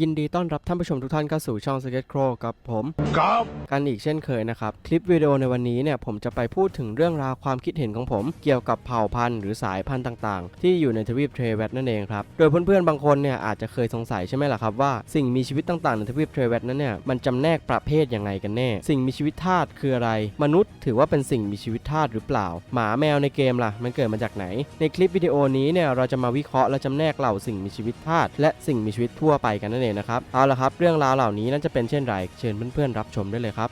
ยินดีต้อนรับท่านผู้ชมทุกท่านเข้าสู่ช่อง s k e t Crow กับผมครับกันอีกเช่นเคยนะครับ คลิปวิดีโอในวันนี้เนี่ยผมจะไปพูดถึงเรื่องราวความคิดเห็นของผม เกี่ยวกับเผ่าพันธุ์หรือสายพันธุ์ต่างๆ ที่อยู่ในทวีปเทรเวตนั่นเองครับ โดยเพื่อนๆบางคนเนี่ยอาจจะเคยสงสัยใช่ไหมล่ะครับว่าสิ่งมีชีวิตต่างๆในทวีปเทรเวตนั้นเนี่ยมันจำแนกประเภทยังไงกันแน่ สิ่งมีชีวิตธาตุคืออะไร มนุษย์ถือว่าเป็นสิ่งมีชีวิตธาตุหรือเปล่า หมาแมวในเกมล่ะมันเกิดมาจากไหน ในคลิปวิดีโอนี้เนี่ยเราจะมาวิเคราะห์และจำแนกเหล่าสิ่งมีชีวิตธาตุและสิ่งมีชีวิตทั่วไปกันนั่นเองนะครับเอาละครับ เรื่องราวเหล่านี้นั่นจะเป็นเช่นไรเชิญเพื่อนๆรับชมได้เลยครับ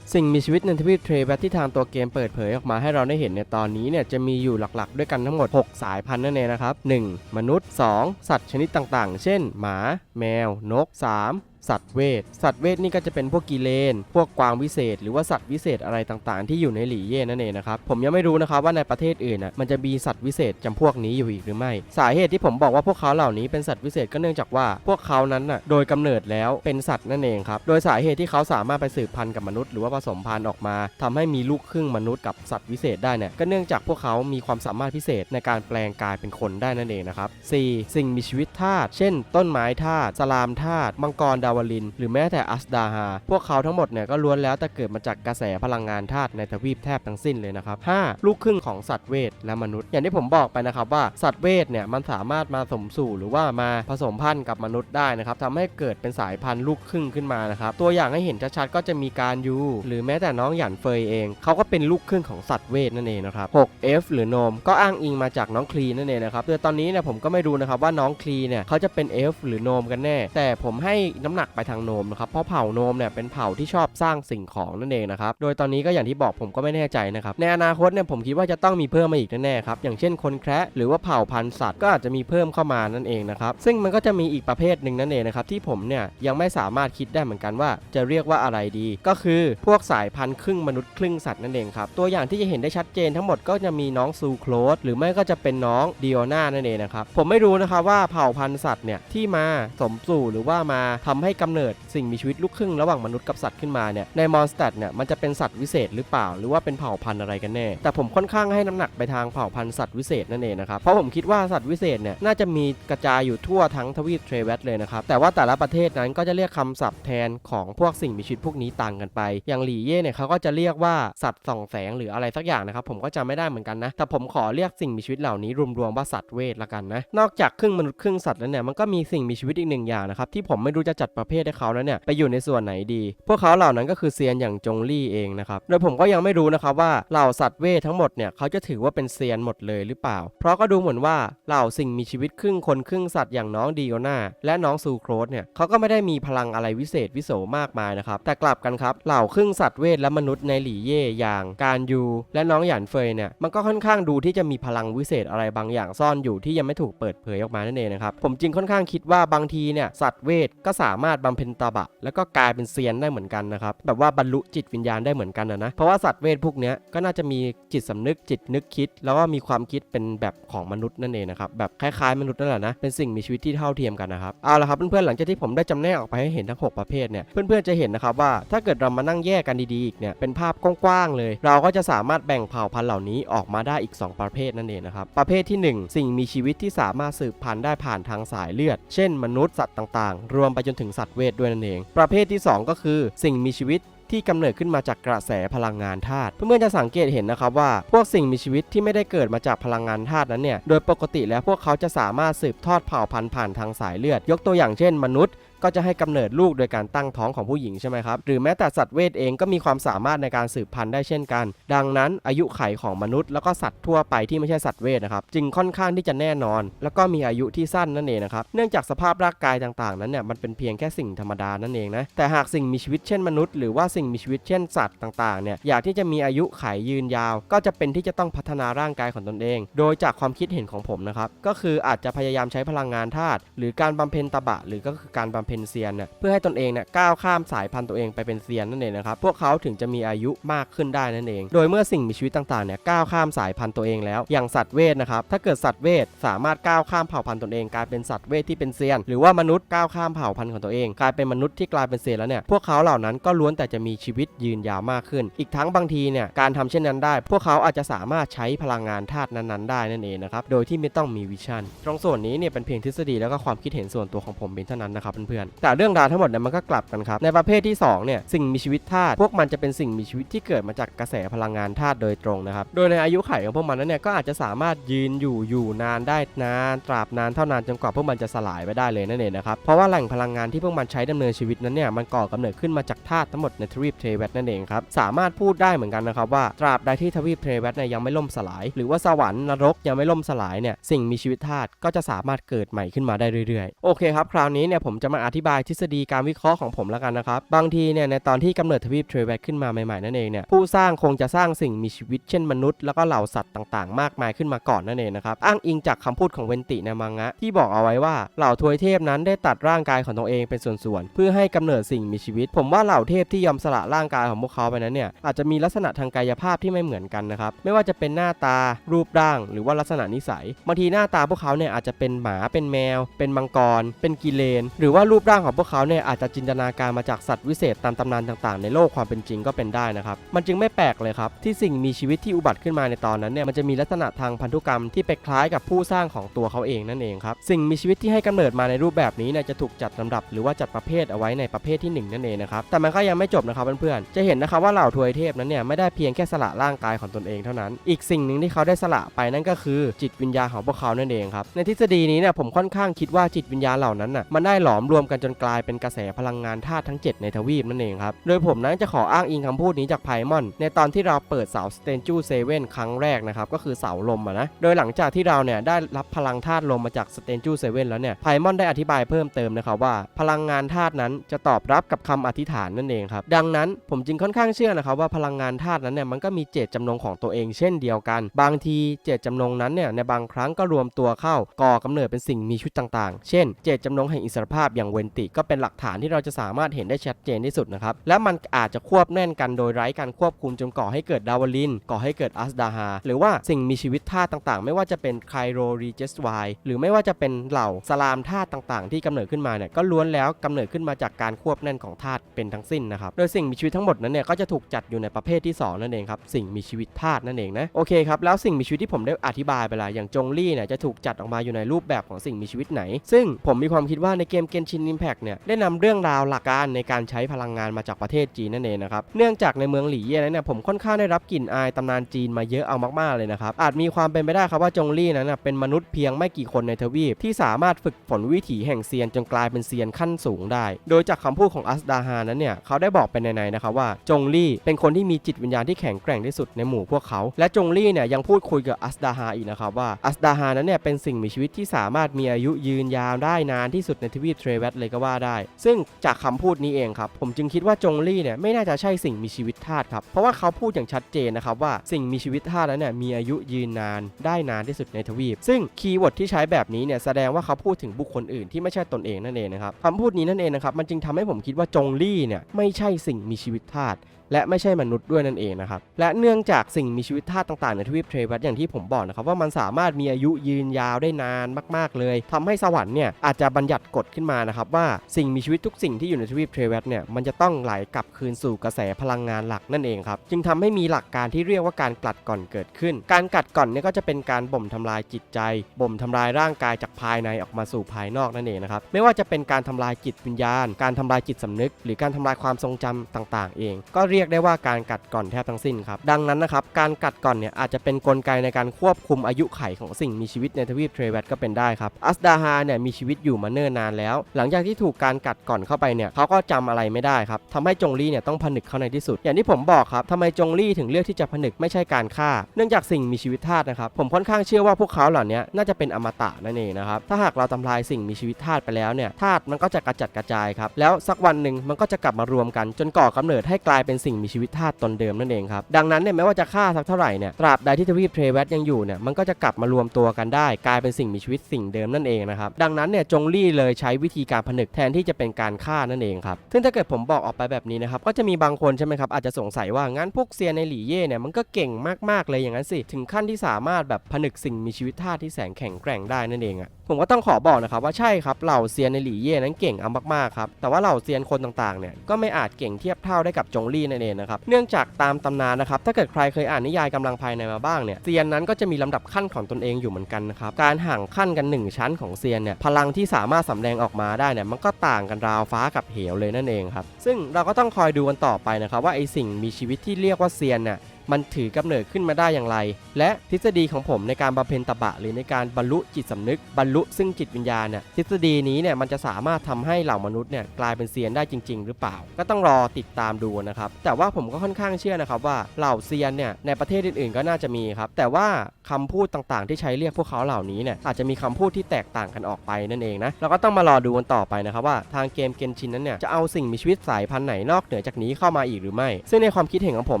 สิ่งมีชีวิตในทวีปเทรเวตที่ทางตัวเกมเปิดเผยออกมาให้เราได้เห็นในตอนนี้เนี่ยจะมีอยู่หลักๆ ด้วยกันทั้งหมด 6 สายพันธุ์นั่นเองนะครับ 1. มนุษย์ 2. สัตว์ชนิดต่างๆ เช่น หมา แมว นก 3. สัตว์เวท สัตว์เวทนี่ก็จะเป็นพวกกีเลน พวกกวางวิเศษ หรือว่าสัตว์วิเศษอะไรต่างๆ ที่อยู่ในหลีเย่นั่นเองนะครับ ผมยังไม่รู้นะครับว่าในประเทศอื่นน่ะมันจะมีสัตว์วิเศษจำพวกนี้อยู่อีกหรือไม่ สาเหตุที่ผมบอกว่าพวกเขาเหล่านี้เป็นสัตว์วิเศษก็เนื่องจากว่า พวกเขานั้นน่ะโดยกำเนิดแล้วเป็นสัตว์นั่นเองครับ โดยสาเหตุที่เขาสามารถไปสืบพันธุ์กับมนุษย์หรือว่าผสมพันธุ์ออกมาทำให้มีลูกครึ่งมนุษย์กับสัตว์วิเศษได้เนี่ยก็เนื่องจากพวกเขามีความสามารถพิเศษในการแปลงกายเป็นคนได้นั่นเองนะครับ 4. สิ่งมีชีวิตธาตุเช่น ต้นไม้ธาตุสลามธาตุมังกรดาวลิน หรือแม้แต่อัสดาฮา พวกเขาทั้งหมดเนี่ยก็ล้วนแล้วแต่เกิดมาจากกระแสพลังงานธาตุในทวีปแทบทั้งสิ้นเลยนะครับ 5. ลูกครึ่งของสัตว์เวทและมนุษย์ อย่างที่ผมบอกไปนะครับว่าสัตว์เวทเนี่ยมันสามารถมาสมสู่หรือว่ามาผสมพันธุ์กับมนุษย์ได้นะครับทำให้เกิดเป็นสายพันธุ์ลูกครึ่งขึ้นมานะครับตัวอย่างให้เห็นชัดๆก็จะมีการยูหรือแม้แต่น้องหยันเฟยเองเขาก็เป็นลูกครึ่งของสัตว์เวทนั่นเองนะครับ 6. F หรือโนมก็อ้างอิงมาจากน้องคลีนั่นเองนะครับโดยตอนนี้เนี่ยผมก็ไม่รู้นะครับว่าน้องคลีเนี่ยเขาจะเป็น F หรือโนมกันแน่ แต่ผมให้น้ำหนักไปทางโนมนะครับเพราะเผ่าโนมเนี่ยเป็นเผ่าที่ชอบสร้างสิ่งของนั่นเองนะครับโดยตอนนี้ก็อย่างที่บอกผมก็ไม่แน่ใจนะครับในอนาคตเนี่ยผมคิดว่าจะต้องมีเพิ่มมาอีกแน่ๆครับอย่างเช่นคนแคระหรือว่าเผ่าพันธุ์สัตว์ก็อาจจะมีเพิ่มเข้ามานั่นเองนะครับซึ่งมันก็จะมีอีกประเภทหนึ่งนั่นเองนะครับที่ผมเนี่ยยังไม่สามารถคิดได้เหมือนกันว่า จะเรียกว่าอะไรดี ก็คือพวกสายพันธุ์ครึ่งมนุษย์ครึ่งสัตว์นั่นเองครับตัวอย่างที่จะเห็นได้ชัดเจนทั้งหมดก็จะมีน้องซูโคลสหรือไม่ก็จะเป็นน้องดิโอนานั่นเองนะครับผมไม่รู้นะครับว่าเผ่าพันธุ์สัตว์เนี่ยที่มาสมสู่หรือว่ามาทำให้กำเนิดสิ่งมีชีวิตลูกครึ่งระหว่างมนุษย์กับสัตว์ขึ้นมาเนี่ยในมอนสเตตเนี่ยมันจะเป็นสัตว์วิเศษหรือเปล่า หรือว่าเป็นเผ่าพันธุ์อะไรกันแน่ แต่ผมค่อนข้างให้น้ำหนักไปทางเผ่าพันธุ์สัตว์วิเศษนั่นเองนะครับ เพราะผมคิดว่าสัตว์วิเศษเนี่ยน่าจะมีกระจายอยู่ทั่วทั้งทวีปเทรเวตเลยนะครับ แต่ว่าแต่ละประเทศนั้นก็จะเรียกคำศัพท์แทนของพวกสิ่งมีชีวิตพวกนี้ต่างกันไป อย่างหลี่เย่เนี่ยเขาก็จะเรียกว่าสัตว์ส่องแสงหรืออะไรสักอย่างนะครับ ผมก็จำไม่ได้เหมือนกันนะ แต่ผมขอเรียกสิ่งมีชีวิตเหล่านี้รวมๆว่าสัตว์เวทละกันนะ นอกจากครึ่งมนุษย์ครึ่งสัตว์แล้วเนี่ยมันก็มีสิ่งมีชีวิตอีกหนึ่งอย่างนะครับที่ผมไม่รู้จะจัดประประเภทให้เขานั้นเนี่ยไปอยู่ในส่วนไหนดี พวกเขาเหล่านั้นก็คือเซียนอย่างจงลี่เองนะครับโดยผมก็ยังไม่รู้นะครับว่าเหล่าสัตว์เวททั้งหมดเนี่ยเขาจะถือว่าเป็นเซียนหมดเลยหรือเปล่า เพราะก็ดูเหมือนว่าเหล่าสิ่งมีชีวิตครึ่งคนครึ่งสัตว์อย่างน้องดีโอนาและน้องซูโครสเนี่ยเขาก็ไม่ได้มีพลังอะไรวิเศษวิโสมากมายนะครับแต่กลับกันครับเหล่าครึ่งสัตว์เวทและมนุษย์ในหลี่เย่อย่างการยูและน้องหยานเฟยเนี่ยมันก็ค่อนข้างดูที่จะมีพลังวิเศษอะไรบางอย่างซ่อนอยู่ที่ยังไม่ถูกเปิดเผยออกมานั่นเองนะครับผมจึงค่อนข้างคิดว่าบางทีเนี่ยสัตว์เวทก็สามารถบำเพ็ญตาบะ แล้วก็กลายเป็นเซียนได้เหมือนกันนะครับแบบว่าบรรลุจิตวิญญาณได้เหมือนกันนะนะเพราะว่าสัตว์เวทพวกนี้ก็น่าจะมีจิตสำนึกจิตนึกคิด แล้วก็มีความคิดเป็นแบบของมนุษย์นั่นเองนะครับแบบคล้ายๆมนุษย์นั่นแหละนะเป็นสิ่งมีชีวิตที่เท่าเทียมกันนะครับเอาละครับเพื่อนๆหลังจากที่ผมได้จำแนกออกไปให้เห็นทั้ง 6 ประเภทเนี่ยเพื่อนๆจะเห็นนะครับว่าถ้าเกิดเรามานั่งแยกกันดีๆอีกเนี่ยเป็นภาพกว้างๆเลย เราก็จะสามารถแบ่งเผ่าพันธุ์เหล่านี้ออกมาได้อีก 2 ประเภทนั่นเองนะครับประเภทที่ 1 สิ่งมีชีวิตที่สามารถสืบพันธุ์ได้ผ่านทางสายเลือด เช่น มนุษย์สัตว์ต่างๆ รวมไปจนถึงสัตว์เวทด้วยนั่นเอง ประเภทที่ 2 ก็คือ สิ่งมีชีวิตที่กำเนิดขึ้นมาจากกระแสพลังงานธาตุ เพื่อนๆจะสังเกตเห็นนะครับว่า พวกสิ่งมีชีวิตที่ไม่ได้เกิดมาจากพลังงานธาตุนั้นเนี่ย โดยปกติแล้วพวกเขาจะสามารถสืบทอดเผ่าพันธุ์ผ่านทางสายเลือด ยกตัวอย่างเช่น มนุษย์ ก็จะให้กำเนิดลูกโดยการตั้งท้องของผู้หญิงใช่ไหมครับหรือแม้แต่สัตว์เวทเองก็มีความสามารถในการสืบพันธุ์ได้เช่นกัน ดังนั้นอายุไขของมนุษย์แล้วก็สัตว์ทั่วไปที่ไม่ใช่สัตว์เวทนะครับจึงค่อนข้างที่จะแน่นอน แล้วก็มีอายุที่สั้นนั่นเองนะครับเนื่องจากสภาพร่างกายต่างๆนั้นเนี่ยมันเป็นเพียงแค่สิ่งธรรมดานั่นเองนะแต่หากสิ่งมีชีวิตเช่นมนุษย์หรือว่าสิ่งมีชีวิตเช่นสัตว์ต่างๆเนี่ยอยากที่จะมีอายุไขยืนยาว ก็จะเป็นที่จะต้องพัฒนาร่างกายของตนเอง โดยจากความคิดเห็นของผมนะครับก็คืออาจจะพยายามใช้พลังงานธาตุหรือการบำเพ็ญตบะ หรือก็คือการบำเพ็ญเซียนนี่ยเพื่อให้ตนเองเนี่ยก้าวข้ามสายพันธุ์ตัวเองไปเป็นเซียนนั่นเองนะครับพวกเขาถึงจะมีอายุมากขึ้นได้นั่นเอง โดยเมื่อสิ่งมีชีวิตต่างๆเนี่ยก้าวข้ามสายพันธุ์ตัวเองแล้ว อย่างสัตว์เวทนะครับถ้าเกิดสัตว์เวทสามารถก้าวข้ามเผ่าพันธุ์ตนเองกลายเป็นสัตว์เวทที่เป็นเซียน หรือว่ามนุษย์ก้าวข้ามเผ่าพันธุ์ของตัวเอง กลายเป็นมนุษย์ที่กลายเป็นเซียนแล้วเนี่ยพวกเขาเหล่านั้นก็ล้วนแต่จะมีชีวิตยืนยาวมากขึ้น อีกทั้งบางทีเนี่ยการทำเช่นนั้นได้ พวกเขาอาจจะสามารถใช้พลังงานธาตุนั้นๆ ได้นั่นเองนะครับโดยที่ไม่ต้องมีวิชั่นตรงส่วนนี้เนี่ยเป็นเพียงทฤษฎีแล้วก็ความคิดเห็นส่วนตัวของผมเพียงเท่านั้นนะครับเพื่อนๆแต่เรื่องราวทั้งหมดเนี่ยมันก็กลับกันครับ ในประเภทที่สองเนี่ยสิ่งมีชีวิตธาตุพวกมันจะเป็นสิ่งมีชีวิตที่เกิดมาจากกระแสพลังงานธาตุโดยตรงนะครับ โดยในอายุไขของพวกมันนั้นเนี่ยก็อาจจะสามารถยืนอยู่อยู่นานได้นานตราบนานเท่านานจนกว่าพวกมันจะสลายไปได้เลยนั่นเองนะครับเพราะว่าแหล่งพลังงานที่พวกมันใช้ดำเนินชีวิตนั้นเนี่ยมันก่อกำเนิดขึ้นมาจากธาตุทั้งหมดในทวีปเทเวตนั่นเองครับสามารถพูดได้เหมือนกันนะครับว่าตราบใดที่ทวีปเทเวตเนี่ยยังไม่ล่มสลาย หรือว่าสวรรค์นรกยังไม่ล่มสลายเนี่ยสิ่งมีชีวิตธาตุก็จะสามารถเกิดใหม่ขึ้นมาได้เรื่อยๆโอเคครับคราวนี้เนี่ยผมจะมาอธิบายทฤษฎีการวิเคราะห์ของผมแล้วกันนะครับ บางทีเนี่ยในตอนที่กำเนิดทวีปเทรเวตขึ้นมาใหม่ๆนั่นเองเนี่ยผู้สร้างคงจะสร้างสิ่งมีชีวิตเช่นมนุษย์แล้วก็เหล่าสัตว์ต่างๆ มากมายขึ้นมาก่อนนั่นเองนะครับอ้างอิงจากคำพูดของเวนติในมังงะ ที่บอกเอาไว้ว่าเหล่าทวยเทพนั้นได้ตัดร่างกายของตัวเองเป็นส่วนๆเพื่อให้กำเนิดสิ่งมีชีวิต ผมว่าเหล่าเทพที่ยอมสละร่างกายของพวกเขาไปนั้นเนี่ยอาจจะมีลักษณะทางกายภาพที่ไม่เหมือนกันนะครับไม่ว่าจะเป็นหน้าตารูปร่าง หรือว่าลักษณะนิสัยบางทีหน้าตาพวกเขาเนี่ยอาจจะเป็นหมาเป็นแมว เป็นมังกร เป็นกิเลน หรือว่ารูปร่างของพวกเขาเนี่ยอาจจะจินตนาการมาจากสัตว์วิเศษตามตำนานต่างๆ ในโลกความเป็นจริงก็เป็นได้นะครับ มันจึงไม่แปลกเลยครับ ที่สิ่งมีชีวิตที่อุบัติขึ้นมาในตอนนั้นเนี่ยมันจะมีลักษณะทางพันธุกรรมที่ไปคล้ายกับผู้สร้างของตัวเขาเองนั่นเองครับสิ่งมีชีวิตที่ให้กำเนิดมาในรูปแบบนี้เนี่ยจะถูกจัดลำดับ หรือว่าจัดประเภทเอาไว้ในประเภทที่หนึ่งนั่นเองนะครับแต่มันก็ยังไม่จบนะครับเพื่อนๆจะเห็นนะครับว่าเหล่าทวยเทพนั้นเนี่ยไม่ได้เพียงแค่สละร่างกายของตนเองเท่านั้น อีกสิ่งหนึ่งที่เขาได้สละไปนั่นก็คือ จิตวิญญาณของพวกเขานั่นเองครับในทฤษฎีนี้เนี่ยผมค่อนข้างคิดว่าจิตวิญญาณเหล่านั้นน่ะมันได้หลอมรวมมกันจนกลายเป็นกระแสพลังงานธาตุทั้ง 7 ในทวีปนั่นเองครับ โดยผมนั้นจะขออ้างอิงคำพูดนี้จากไพมอน ในตอนที่เราเปิดเสาสเตนจูเซเว่นครั้งแรกนะครับ ก็คือเสาลมอะนะ โดยหลังจากที่เราเนี่ยได้รับพลังธาตุลมมาจากสเตนจูเซเว่นแล้วเนี่ยไพมอนได้อธิบายเพิ่มเติมนะครับว่า พลังงานธาตุนั้นจะตอบรับกับคำอธิษฐานนั่นเองครับดังนั้นผมจึงค่อนข้างเชื่อนะครับว่าพลังงานธาตุนั้นเนี่ยมันก็มีเจตจำนงของตัวเองเช่นเดียวกัน บางทีเจตจำนงนั้นเนี่ยในบางครั้งก็รวมตัวเข้าก่อกำเนิดเป็นสิ่งมีชีวิตต่างๆ เช่น เจตจำนงแห่งอิสรภาพอย่างเวนติก็เป็นหลักฐานที่เราจะสามารถเห็นได้ชัดเจนที่สุดนะครับ และมันอาจจะควบแน่นกันโดยไร้การควบคุมจนก่อให้เกิดดาวลิน ก่อให้เกิดอัสดาฮาหรือว่าสิ่งมีชีวิตธาตุต่างๆ ไม่ว่าจะเป็นไคโรรีเจสไวหรือไม่ว่าจะเป็นเหล่าสลามธาตุต่างๆ ที่กำเนิดขึ้นมาเนี่ยก็ล้วนแล้วกำเนิดขึ้นมาจากการควบแน่นของธาตุเป็นทั้งสิ้นนะครับโดยสิ่งมีชีวิตทั้งหมดนั้นเนี่ยก็จะถูกจัดอยู่ในประเภทที่สองนั่นเองครับสิ่งมีชีวิตธาตุนั่นเองนะโอเคครับแล้วสิ่งมีชีวิตที่ผมได้อธิบายไปแล้วอย่างจงลี่เนี่ยจะถูกจัดออกมาอยู่ในรูปแบบของสิ่งมีชีวิตไหน ซึ่งผมมีความคิดว่าในเกมเกนชินอิมแพกเนี่ยได้นำเรื่องราวหลักการในการใช้พลังงานมาจากประเทศจีนนั่นเองนะครับเนื่องจากในเมืองหลี่เย่นั้นเนี่ยผมค่อนข้างได้รับกลิ่นอายตำนานจีนมาเยอะเอามากๆเลยนะครับอาจมีความเป็นไปได้ครับว่าจงลี่นั้นเป็นมนุษย์เพียงไม่กี่คนในทวีปที่สามารถฝึกฝนวิถีแห่งเซียนจนกลายเป็นเซียนขั้นสูงได้ โดยจากคำพูดของอัสดาฮานั้นเนี่ยเขาได้บอกเป็นในๆนะครับว่าจงลี่เป็นคนที่มีจิตวิญญาณที่แข็งแกร่งที่สุดในหมู่พวกเขา และจงลี่เนี่ยยังพูดคุยกับอัสดาฮาอีกนะครับว่าอัสดาฮานั้นเนี่ยเป็นสิ่งมีชีวิตที่สามารถมีอายุยืนยาวได้นานที่สุดในทวีปเทรเวตเลยก็ว่าได้ ซึ่งจากคำพูดนี้เองครับ ผมจึงคิดว่าจงลี่เนี่ยไม่น่าจะใช่สิ่งมีชีวิตธาตุครับ เพราะว่าเขาพูดอย่างชัดเจนนะครับว่าสิ่งมีชีวิตธาตุนั้นเนี่ยมีอายุยืนนานได้นานที่สุดในทวีป ซึ่งคีย์เวิร์ดที่ใช้แบบนี้เนี่ยแสดงว่าเขาพูดถึงบุคคลอื่นที่ไม่ใช่ตนเองนั่นเองนะครับคำพูดนี้นั่นเองนะครับมันจึงทำให้ผมคิดว่าจงลี่เนี่ยไม่ใช่สิ่งมีชีวิตธาตุ และไม่ใช่มนุษย์ด้วยนั่นเองนะครับ และเนื่องจากสิ่งมีชีวิตธาตุต่างๆในทวีปเทรวัตอย่างที่ผมบอกนะครับว่ามันสามารถมีอายุยืนยาวได้นานมาก ๆ เลยทำให้สวรรค์เนี่ยอาจจะบัญญัติกฎขึ้นมานะครับว่าสิ่งมีชีวิตทุกสิ่งที่อยู่ในทวีปเทรวัตเนี่ยมันจะต้องไหลกลับคืนสู่กระแสพลังงานหลักนั่นเองครับจึงทำให้มีหลักการที่เรียกว่าการกลัดก่อนเกิดขึ้น การกลัดก่อนเนี่ยก็จะเป็นการบ่มทำลายจิตใจ บ่มทำลายร่างกายจากภายในออกมาสู่ภายนอกนั่นเองนะครับไม่ว่าจะเป็นการทำลายจิตวิญญาณ การทำลายจิตสำนึก หรือการทำลายความทรงจำต่าง ๆ เอง ก็เรียกยกได้ว่าการกัดก่อนแทบทั้งสิ้นครับ ดังนั้นนะครับการกัดก่อนเนี่ยอาจจะเป็นนกลไกในการควบคุมอายุไขของสิ่งมีชีวิตในทวีปเทรเวตก็เป็นได้ครับอัสดาฮาเนี่ยมีชีวิตอยู่มาเนิ่นนานแล้ว หลังจากที่ถูกการกัดก่อนเข้าไปเนี่ยเขาก็จำอะไรไม่ได้ครับทำให้จงลี่เนี่ยต้องผนึกเข้าในที่สุด อย่างที่ผมบอกครับทำไมจงลี่ถึงเลือกที่จะผนึกไม่ใช่การฆ่า เนื่องจากสิ่งมีชีวิตธาตุนะครับผมค่อนข้างเชื่อว่าพวกเขาเหล่านี้น่าจะเป็นอมตะนั่นเองนะครับถ้าหากเราทำลายสิ่งมีชีวิตธาตุไปแล้วเนี่ยธาตุมันก็จะกระจัดกระจายครับแล้วสักวันหนึ่งมันก็จะกลับมารวมกันจนก่อกำเนิดให้กลายเป็นสิ่งมีชีวิตธาตุตนเดิมนั่นเองครับดังนั้นเนี่ยไม่ว่าจะฆ่าสักเท่าไหร่เนี่ยตราบใดที่ทวีปเทรเวตยังอยู่เนี่ยมันก็จะกลับมารวมตัวกันได้ กลายเป็นสิ่งมีชีวิตสิ่งเดิมนั่นเองนะครับดังนั้นเนี่ยจงลี่เลยใช้วิธีการผนึกแทนที่จะเป็นการฆ่านั่นเองครับซึ่งถ้าเกิดผมบอกออกไปแบบนี้นะครับก็จะมีบางคนใช่ไหมครับอาจจะสงสัยว่างั้นพวกเซียนในหลี่เย่เนี่ยมันก็เก่งมากๆเลยอย่างนั้นสิถึงขั้นที่สามารถแบบผนึกสิ่งมีชีวิตธาตุที่แสนแข็งแกร่งได้นั่นเองอะผมก็ต้องขอบอกนะครับว่าใช่ครับเหล่าเซียนในหลี่เย่นั้นเก่งเอามากๆครับแต่ว่าเหล่าเซียนคนต่างๆเนี่ยก็ไม่อาจเก่งเทียบเท่าได้กับจงลี่นั่นเองนะครับเนื่องจากตามตำนานนะครับถ้าเกิดใครเคยอ่านนิยายกำลังภายในมาบ้างเนี่ยเซียนนั้นก็จะมีลำดับขั้นของตนเองอยู่เหมือนกันนะครับการห่างขั้นกันหนึ่งชั้นของเซียนเนี่ยพลังที่สามารถสำแดงออกมาได้เนี่ยมันก็ต่างกันราวฟ้ากับเหวเลยนั่นเองครับซึ่งเราก็ต้องคอยดูกันต่อไปนะครับว่าไอสิ่งมีชีวิตที่เรียกว่าเซียนเนี่ย มันถือกำเนิดขึ้นมาได้อย่างไร และทฤษฎีของผมในการบำเพ็ญตบะ หรือในการบรรลุจิตสำนึก บรรลุซึ่งจิตวิญญาณเนี่ยทฤษฎีนี้เนี่ยมันจะสามารถทำให้เหล่ามนุษย์เนี่ยกลายเป็นเซียนได้จริง ๆ หรือเปล่า ก็ต้องรอติดตามดูนะครับ แต่ว่าผมก็ค่อนข้างเชื่อนะครับว่าเหล่าเซียนเนี่ยในประเทศอื่นๆ ก็น่าจะมีครับ แต่ว่าคำพูดต่างๆ ที่ใช้เรียกพวกเขาเหล่านี้เนี่ยอาจจะมีคำพูดที่แตกต่างกันออกไปนั่นเองนะเราก็ต้องมารอดูกันต่อไปนะครับว่าทางเกมเกนชินนั้นเนี่ยจะเอาสิ่งมีชีวิตสายพันธุ์ไหนนอกเหนือจากนี้เข้ามาอีกหรือไม่ ซึ่งในความคิดเห็นของผม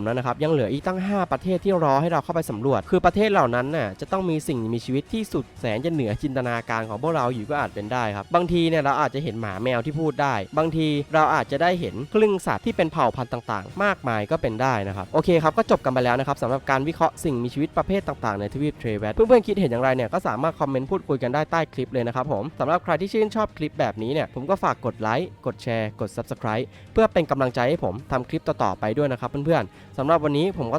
นะครับยังเหลืออีกตั้ง 5 ประเทศที่รอให้เราเข้าไปสำรวจ คือประเทศเหล่านั้นน่ะจะต้องมีสิ่งมีชีวิตที่สุดแสนจะเหนือจินตนาการของพวกเราอยู่ก็อาจเป็นได้ครับ บางทีเนี่ยเราอาจจะเห็นหมาแมวที่พูดได้ บางทีเราอาจจะได้เห็นคลึงสัตว์ที่เป็นเผ่าพันธุ์ต่างๆ มากมายก็เป็นได้นะครับ โอเคครับก็จบกันไปแล้วนะครับสำหรับการวิเคราะห์สิ่งมีชีวิตประเภทต่างๆในทวีปเทรเวตเพื่อนๆคิดเห็นอย่างไรเนี่ยก็สามารถคอมเมนต์พูดคุยกันได้ใต้คลิปเลยนะครับผมสำหรับใครที่ชื่นชอบคลิปแบบนี้เนี่ยผมก็ฝากกดไลค์กดแชร์กด Subscribe เพื่อเป็นกำลังใจให้ผมทำคลิปต่อๆไปด้วยนะครับเพื่อนๆสำหรับวันนี้ผมก็